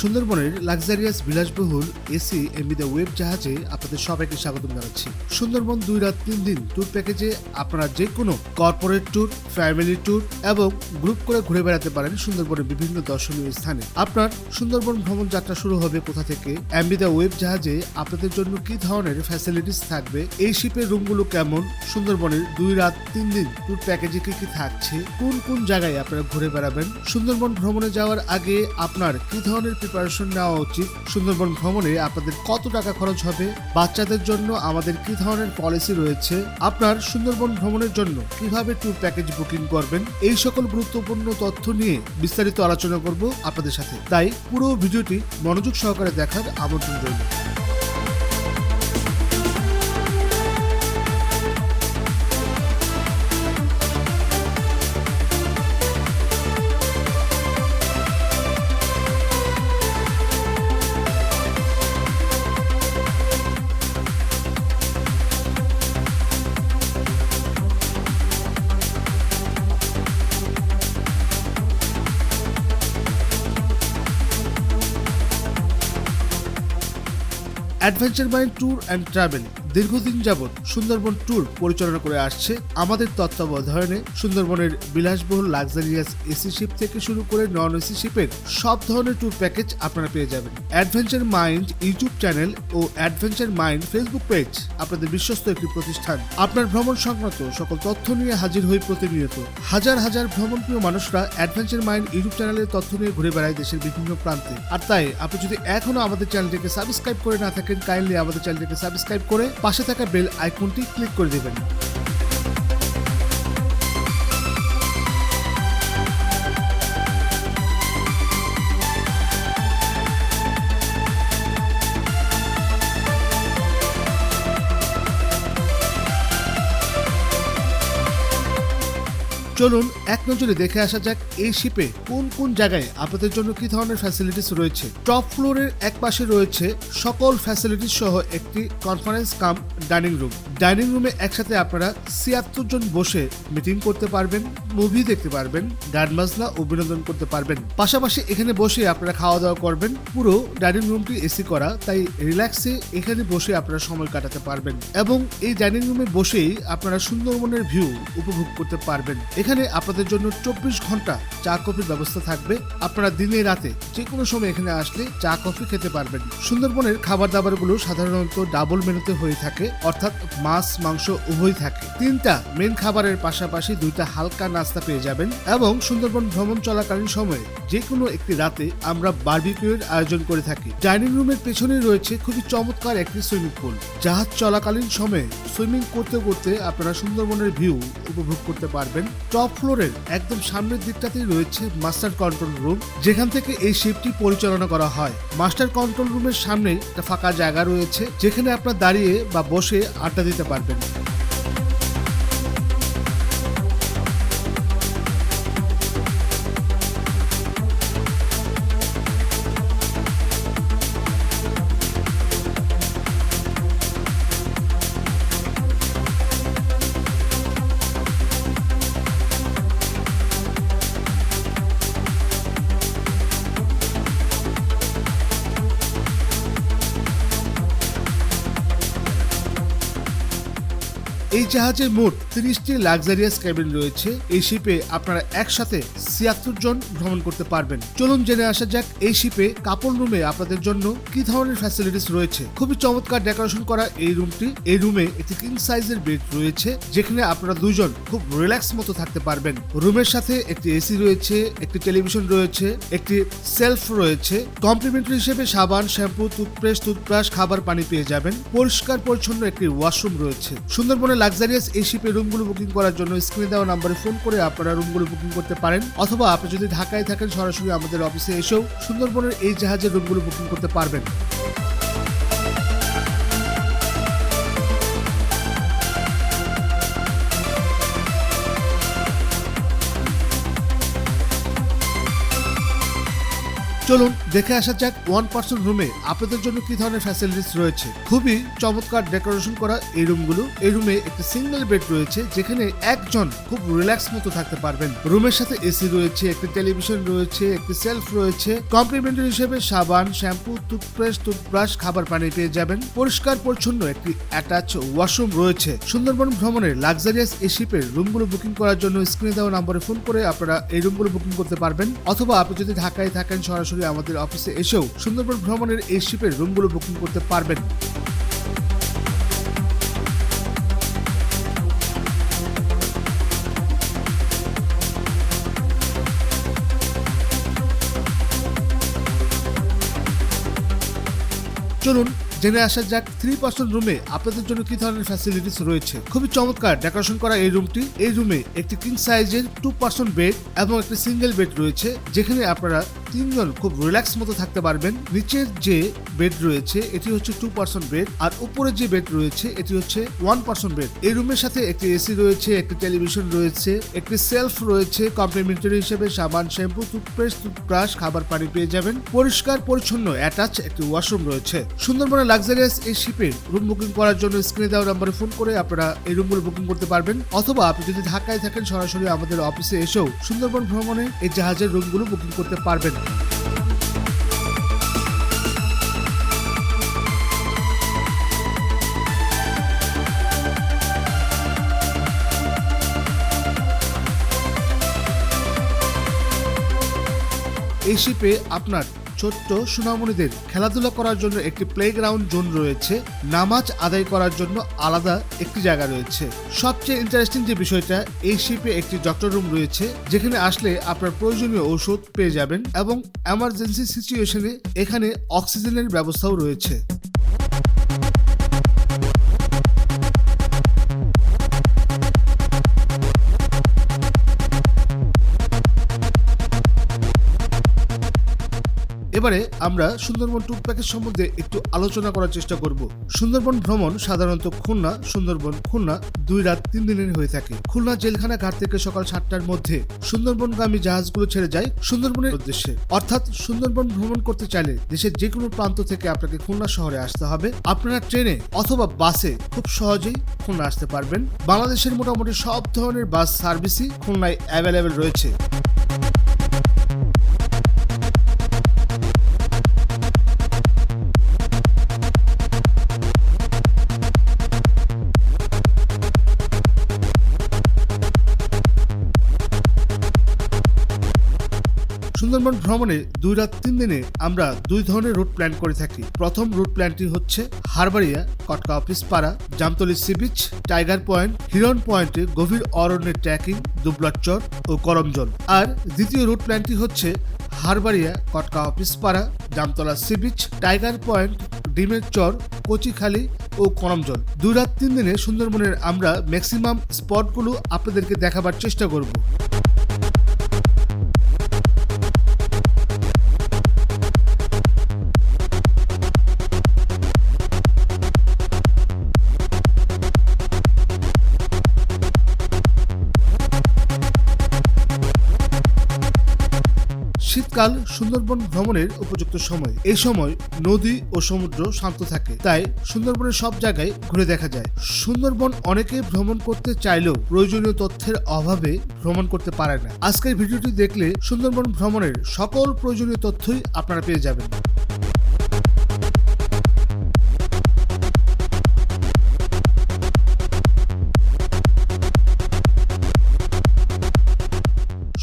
সুন্দরবনের লাক্সারিয়াস বিলাসবহুল AC এমবিদা web জাহাজে আপনাদের সবাইকে স্বাগত জানাচ্ছি। সুন্দরবন দুই রাত তিন দিন ট্যুর প্যাকেজে আপনারা যে কোনো কর্পোরেট ট্যুর ফ্যামিলি ট্যুর এবং গ্রুপ করে ঘুরে বেড়াতে পারেন সুন্দরবনের বিভিন্ন দর্শনীয় স্থানে। আপনার সুন্দরবন ভ্রমণ যাত্রা শুরু হবে কোথা থেকে? এমবিদা ওয়েব জাহাজে আপনাদের জন্য কি ধরনের ফ্যাসিলিটিস থাকবে? এই শিপের রুমগুলো কেমন? সুন্দরবনের দুই রাত তিন দিন ট্যুর প্যাকেজে কি কি থাকছে? কোন কোন জায়গায় আপনারা ঘুরে বেড়াবেন? সুন্দরবন ভ্রমণে যাওয়ার আগে আপনার কি ধরনের প্রিপারেশন নেওয়া উচিত। সুন্দরবন ভ্রমণে আপনাদের কত টাকা খরচ হবে? বাচ্চাদের জন্য আমাদের কি ধরনের পলিসি রয়েছে? আপনার সুন্দরবন ভ্রমণের জন্য কীভাবে ট্যুর প্যাকেজ বুকিং করবেন? এই সকল গুরুত্বপূর্ণ তথ্য নিয়ে বিস্তারিত আলোচনা করব আপনাদের সাথে। তাই পুরো ভিডিওটি মনোযোগ সহকারে দেখার আমন্ত্রণ রইল। Adventure mind tour and travel দীর্ঘদিন যাবৎ সুন্দরবন ট্যুর পরিচালনা করে আসছে আমাদের তত্ত্বাবধানে সুন্দরবনের বিলাসবহুল লাক্সারিয়াস এসি শিপ থেকে শুরু করে নন এসি শিপের সব ধরনের ট্যুর প্যাকেজ আপনারা পেয়ে যাবেন। অ্যাডভেঞ্চার মাইন্ড ইউটিউব চ্যানেল ও অ্যাডভেঞ্চার মাইন্ড ফেসবুক পেজ, আপনাদের বিশ্বস্ত একটি প্রতিষ্ঠান। আপনার ভ্রমণ সংক্রান্ত সকল তথ্য নিয়ে হাজির হই প্রতিনিয়ত। হাজার হাজার ভ্রমণপ্রিয় মানুষরা অ্যাডভেঞ্চার মাইন্ড ইউটিউব চ্যানেলের তথ্য নিয়ে ঘুরে বেড়ায় দেশের বিভিন্ন প্রান্তে। আর তাই, আপনি যদি এখনও আমাদের চ্যানেলটিকে সাবস্ক্রাইব করে না থাকেন, কাইন্ডলি আমাদের চ্যানেলটিকে সাবস্ক্রাইব করে পাশে থাকা বেল আইকনটি ক্লিক করে দেবেন। চলুন এক নজরে দেখে আসা যাক এই শিপে কোন কোন জায়গায় আপনাদের জন্য কি ধরনের ফ্যাসিলিটিস রয়েছে। টপ ফ্লোরের এক পাশে রয়েছে সকল ফ্যাসিলিটিস সহ একটি conference cum dining room dining রুমে একসাথে আপনারা ছিয়াত্তর জন বসে মিটিং করতে পারবেন মুভি দেখতে পারবেন, গান বাজনা ও বিনোদন করতে পারবেন। পাশাপাশি এখানে বসে আপনারা খাওয়া দাওয়া করবেন। পুরো ডাইনিং রুমটি এসি করা, তাই রিল্যাক্সে এখানে বসে আপনারা সময় কাটাতে পারবেন। এবং এই ডাইনিং রুমে বসেই আপনারা সুন্দরবনের ভিউ উপভোগ করতে পারবেন। এখানে আপনাদের জন্য চব্বিশ ঘণ্টা চা কফির ব্যবস্থা থাকবে। আপনারা দিনে রাতে যে কোনো সময় এখানে আসলে চা কফি খেতে পারবেন। সুন্দরবনের খাবার দাবারগুলো সাধারণত ডাবল মেনুতে হয়ে থাকে, অর্থাৎ মাছ, মাংস উভয় থাকে। তিনটা মেন খাবারের পাশাপাশি দুইটা হালকা নাস্তা পেয়ে যাবেন এবং সুন্দরবন ভ্রমণ চলাকালীন সময়ে যে কোনো একটি রাতে আমরা বার্বিকিউর আয়োজন করে থাকি। ডাইনিং রুমের পেছনে রয়েছে খুবই চমৎকার একটি সুইমিং পুল। জাহাজ চলাকালীন সময়ে সুইমিং করতে করতে আপনারা সুন্দরবনের ভিউ উপভোগ করতে পারবেন। টপ ফ্লোরের একদম সামনের দিকটাতেই রয়েছে মাস্টার কন্ট্রোল রুম, যেখান থেকে এই শিপটি পরিচালনা করা হয়। মাস্টার কন্ট্রোল রুমের সামনে একটা ফাঁকা জায়গা রয়েছে, যেখানে আপনার দাঁড়িয়ে বা বসে আড্ডা দিতে পারবেন। এই জাহাজে মোট তিরিশটি লাক্সারিয়াস ক্যাবিন রয়েছে। এই শিপে আপনারা একসাথে ছিয়াত্তর জন ভ্রমণ করতে পারবেন। চলুন জেনে আসা যাক এই শিপে কাপড় রুমে আপনাদের জন্য কি ধরনের ফ্যাসিলিটিস রয়েছে। খুবই চমৎকার ডেকোরেশন করা এই রুমটি এই রুমে একটি কিং সাইজের বেড রয়েছে, যেখানে আপনারা দুজন খুব রিল্যাক্স মতো থাকতে পারবেন। রুমের সাথে একটি এসি রয়েছে, একটি টেলিভিশন রয়েছে, একটি সেলফ রয়েছে। কমপ্লিমেন্টারি হিসেবে সাবান, শ্যাম্পু টুথপেস্ট টুথব্রাশ খাবার, পানি পেয়ে যাবেন। পরিষ্কার পরিচ্ছন্ন একটি ওয়াশরুম রয়েছে। সুন্দরবনের লাক্সারিয়াস এই শিপে রুমগুলো বুকিং করার জন্য স্ক্রিনে দেওয়া নাম্বারে ফোন করে আপনারা রুমগুলো বুকিং করতে পারেন। অথবা আপনি যদি ঢাকায় থাকেন, সরাসরি আমাদের অফিসে এসেও সুন্দরবনের এই জাহাজের রুমগুলো বুকিং করতে পারবেন। চলুন দেখে আসা যাক ওয়ান পার্সন রুমে আপনাদের জন্য কি ধরনের ফ্যাসিলিটিস রয়েছে। খুবই চমৎকার ডেকোরেশন করা এই রুমগুলো এই রুমে একটি সিঙ্গেল বেড রয়েছে, যেখানে একজন খুব রিল্যাক্স মতো থাকতে পারবেন। রুমের সাথে এসি রয়েছে, একটি টেলিভিশন রয়েছে, একটি সেলফ রয়েছে। কমপ্লিমেন্টারি হিসেবে সাবান শ্যাম্পু টুথপেস্ট টুথব্রাশ খাবার পানি পেয়ে যাবেন। পরিষ্কার, পরিচ্ছন্ন একটি অ্যাটাচ ওয়াশরুম রয়েছে। সুন্দরবন ভ্রমণের লাক্সারিয়াস এই শিপের রুমগুলো বুকিং করার জন্য স্ক্রিনে দেওয়া নম্বরে ফোন করে আপনারা এই রুমগুলো বুকিং করতে পারবেন। অথবা আপনি যদি ঢাকায় থাকেন সরাসরি আমাদের অফিসে এসেও সুন্দরবন ভ্রমণের এই শিপের রুমগুলো বুকিং করতে পারবেন। চলুন, জেনে আসা যাক থ্রি পার্সন রুমে আপনাদের জন্য কি ধরনের ফ্যাসিলিটিস রয়েছে। খুবই চমৎকার ডেকোরেশন করা এই রুমটি এই রুমে একটি কিং সাইজের টু পার্সন বেড এবং একটি সিঙ্গেল বেড রয়েছে, যেখানে আপনারা তিনজন খুব রিল্যাক্স মতো থাকতে পারবেন। নিচের যে বেড রয়েছে, এটি হচ্ছে টু পার্সন বেড আর উপরে যে বেড রয়েছে, এটি হচ্ছে ওয়ান পার্সন বেড এই রুমের সাথে একটি এসি রয়েছে, একটি টেলিভিশন রয়েছে, একটি সেলফ রয়েছে কমপ্লিমেন্টারি হিসেবে সাবান শ্যাম্পু টুথপেস্ট টুথব্রাশ খাবার পানি পেয়ে যাবেন। পরিষ্কার, পরিচ্ছন্ন অ্যাটাচ একটি ওয়াশরুম রয়েছে। সুন্দরবনের লাক্সারিয়াস এই শিপে রুম বুকিং করার জন্য স্ক্রিনে দেওয়া নম্বরে ফোন করে আপনারা এই রুমগুলো বুকিং করতে পারবেন। অথবা আপনি যদি ঢাকায় থাকেন, সরাসরি আমাদের অফিসে এসেও সুন্দরবন ভ্রমণে এই জাহাজের রুমগুলো বুকিং করতে পারবেন। এই শিপে আপনার ছোট্ট সুনামণিদের খেলাধুলা করার জন্য একটি প্লেগ্রাউন্ড জোন রয়েছে। নামাজ আদায় করার জন্য আলাদা একটি জায়গা রয়েছে। সবচেয়ে ইন্টারেস্টিং যে বিষয়টা, এই শিপে একটি ডক্টর রুম রয়েছে, যেখানে আসলে আপনার প্রয়োজনীয় ঔষধ পেয়ে যাবেন এবং এমার্জেন্সি সিচুয়েশনে এখানে অক্সিজেনের ব্যবস্থাও রয়েছে। এবারে আমরা সুন্দরবন ট্যুর প্যাকেজ সম্বন্ধে একটু আলোচনা করার চেষ্টা করব। সুন্দরবন ভ্রমণ সাধারণত খুলনা, সুন্দরবন খুলনা দুই রাত তিন দিনের হয়ে থাকে। খুলনা জেলখানা ঘাট থেকে সকাল সাতটার মধ্যে সুন্দরবনগামী জাহাজগুলো ছেড়ে যায় সুন্দরবনের উদ্দেশ্যে। অর্থাৎ সুন্দরবন ভ্রমণ করতে চাইলে দেশের যে কোনো প্রান্ত থেকে আপনাকে খুলনা শহরে আসতে হবে। আপনারা ট্রেনে অথবা বাসে খুব সহজেই খুলনা আসতে পারবেন। বাংলাদেশের মোটামুটি সব ধরনের বাস সার্ভিসই খুলনায় অ্যাভেলেবেল রয়েছে। সুন্দরবন ভ্রমণে দুই রাত তিন দিনে আমরা দুই ধরনের রুট প্ল্যান করে থাকি। প্রথম রুট প্ল্যানটি হচ্ছে হারবাড়িয়া কটকা অফিস পাড়া, Jamtoli sea beach, tiger point Hiron পয়েন্টে গভীর অরণ্যের ট্রেকিং দুবলাচর ও করমজল। আর দ্বিতীয় রুট প্ল্যানটি হচ্ছে হারবাড়িয়া কটকা অফিস পাড়া, Jamtola sea beach, tiger point, Dimer Char, Kochikhali ও করমজল। দুই রাত তিন দিনে সুন্দরবনের আমরা ম্যাক্সিমাম স্পটগুলো আপনাদেরকে দেখাবার চেষ্টা করব। শীতকাল সুন্দরবন ভ্রমণের উপযুক্ত সময়। এই সময় নদী ও সমুদ্র শান্ত থাকে, তাই সুন্দরবনের সব জায়গায় ঘুরে দেখা যায়। সুন্দরবন অনেকে ভ্রমণ করতে চাইলেও প্রয়োজনীয় তথ্যের অভাবে ভ্রমণ করতে পারে না। আজকের ভিডিওটি দেখলে সুন্দরবন ভ্রমণের সকল প্রয়োজনীয় তথ্যই আপনারা পেয়ে যাবেন।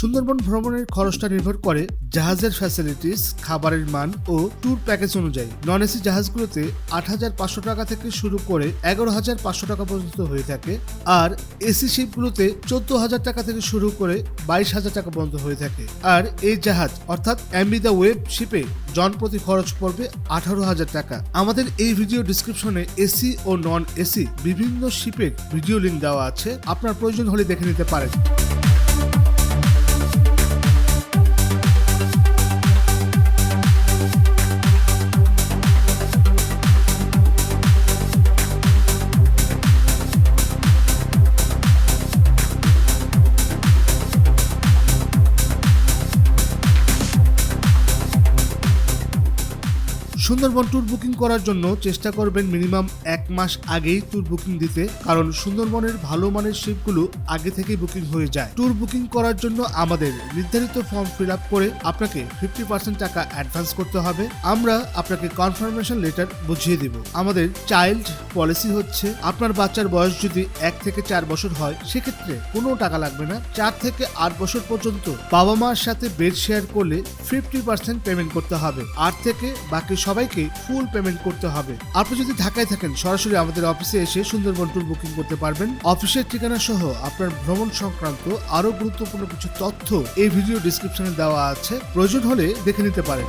সুন্দরবন ভ্রমণের খরচটা নির্ভর করে জাহাজের ফ্যাসিলিটিস খাবারের মান ও ট্যুর প্যাকেজ অনুযায়ী। নন এসি জাহাজগুলোতে আট হাজার পাঁচশো টাকা থেকে শুরু করে এগারো হাজার পাঁচশো টাকা পর্যন্ত হয়ে থাকে আর এসি শিপগুলোতে চোদ্দ হাজার টাকা থেকে শুরু করে বাইশ হাজার টাকা পর্যন্ত হয়ে থাকে। আর এই জাহাজ, অর্থাৎ অ্যাম্বি দ্য ওয়েব শিপে জনপ্রতি খরচ পড়বে আঠারো হাজার টাকা। আমাদের এই ভিডিও ডিসক্রিপশনে এসি ও নন এসি বিভিন্ন শিপের ভিডিও লিঙ্ক দেওয়া আছে। আপনার প্রয়োজন হলে দেখে নিতে পারেন। সুন্দরবন ট্যুর বুকিং করার জন্য চেষ্টা করবেন মিনিমাম এক মাস আগেই ট্যুর বুকিং দিতে, কারণ সুন্দরবনের ভালো মানের শিপগুলো আগে থেকেই বুকিং হয়ে যায়। ট্যুর বুকিং করার জন্য আমাদের নির্ধারিত ফর্ম ফিল আপ করে আপনাকে ফিফটি পার্সেন্ট টাকা অ্যাডভান্স করতে হবে। আমরা আপনাকে কনফার্মেশন লেটার বুঝিয়ে দিব। আমাদের চাইল্ড পলিসি হচ্ছে, আপনার বাচ্চার বয়স যদি এক থেকে চার বছর হয়, সেক্ষেত্রে কোনো টাকা লাগবে না। চার থেকে আট বছর পর্যন্ত বাবা মার সাথে বেড শেয়ার করলে ফিফটি পার্সেন্ট পেমেন্ট করতে হবে। আর থেকে বাকি সবাইকে ফুল পেমেন্ট করতে হবে। আপনি যদি ঢাকায় থাকেন, সরাসরি আমাদের অফিসে এসে সুন্দরবন ট্যুর বুকিং করতে পারবেন। অফিসের ঠিকানা সহ আপনার ভ্রমণ সংক্রান্ত আরও গুরুত্বপূর্ণ কিছু তথ্য এই ভিডিও ডিসক্রিপশনে দেওয়া আছে। প্রয়োজন হলে দেখে নিতে পারেন।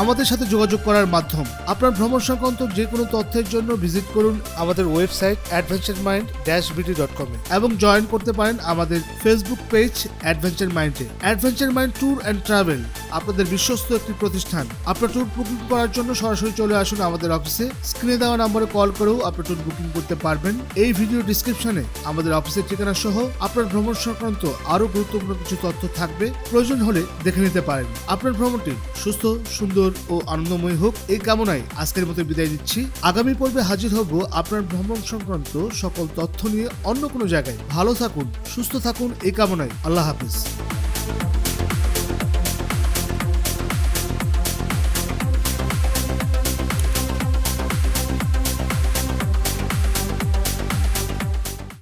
আমাদের সাথে যোগাযোগ করার মাধ্যম। আপনার ভ্রমণ সংক্রান্ত যে কোনো তথ্যের জন্য ভিজিট করুন আমাদের website adventure mind dash BT dot কমে এবং জয়েন করতে পারেন আমাদের ফেসবুক পেজ অ্যাডভেঞ্চার মাইন্ডে adventure mind tour and travel আপনাদের বিশ্বস্ত একটি প্রতিষ্ঠান। আপনার ট্যুর বুকিং করার জন্য সরাসরি চলে আসুন আমাদের অফিসে স্ক্রিনে দেওয়া নম্বরে কল করেও আপনার ট্যুর বুকিং করতে পারবেন। এই ভিডিও ডিসক্রিপশনে আমাদের অফিসের ঠিকানা সহ আপনার ভ্রমণ সংক্রান্ত আরও গুরুত্বপূর্ণ কিছু তথ্য থাকবে। প্রয়োজন হলে দেখে নিতে পারেন। আপনার ভ্রমণটি সুস্থ সুন্দর ও আনন্দময় হোক, এই কামনায় আজকের মতো বিদায় দিচ্ছি আগামী পর্বে হাজির হব আপনার ভ্রমণ সংক্রান্ত সকল তথ্য নিয়ে অন্য কোনো জায়গায়। ভালো থাকুন, সুস্থ থাকুন, এই কামনায় আল্লাহ হাফিজ।